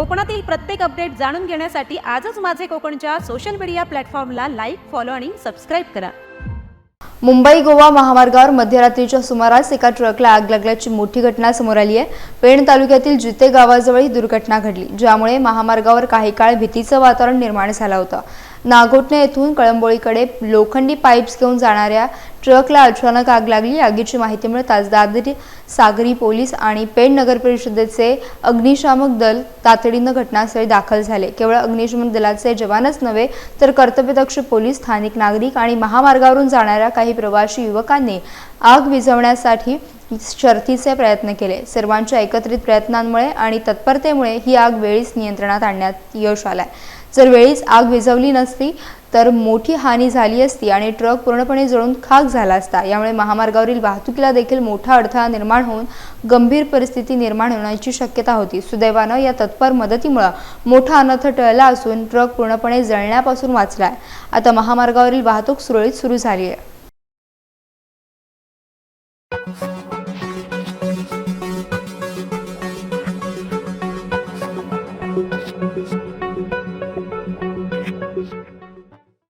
कोकणातील प्रत्येक अपडेट जाणून घेण्यासाठी आजच माझे कोकणच्या सोशल मीडिया प्लॅटफॉर्मला लाईक फॉलो आणि सबस्क्राईब करा. मुंबई गोवा महामार्गावर मध्यरात्रीच्या सुमारास एका ट्रकला आग लागल्याची मोठी घटना समोर आली आहे. पेण तालुक्यातील जुते गावाजवळ ही दुर्घटना घडली ज्यामुळे महामार्गावर काही काळ भीतीचं वातावरण निर्माण झालं होतं. नागोटणे येथून कळंबोळीकडे लोखंडी पाईप्स घेऊन जाणाऱ्या ट्रकला अचानक आग लागली. आगीची माहिती मिळताच दादरी सागरी पोलीस आणि पेण नगर परिषदेचे अग्निशामक दल तातडीनं घटनास्थळी दाखल झाले. केवळ अग्निशमन दलाचे जवानच नव्हे तर कर्तव्यदक्ष पोलीस स्थानिक नागरिक आणि महामार्गावरून जाणाऱ्या काही प्रवासी युवकांनी आग विझवण्यासाठी शर्थीचे प्रयत्न केले. सर्वांच्या एकत्रित प्रयत्नांमुळे आणि तत्परतेमुळे ही आग वेळीच नियंत्रणात आणण्यात यश आलंय. जर वेळीच आग विझवली नसती तर मोठी हानी झाली असती आणि ट्रक पूर्णपणे जळून खाक झाला असता. यामुळे महामार्गावरील वाहतुकीला देखील मोठा अडथळा निर्माण होऊन गंभीर परिस्थिती निर्माण होण्याची शक्यता होती. सुदैवानं या तत्पर मदतीमुळं मोठा अनर्थ टळला असून ट्रक पूर्णपणे जळण्यापासून वाचलाय. आता महामार्गावरील वाहतूक सुरळीत सुरू झाली आहे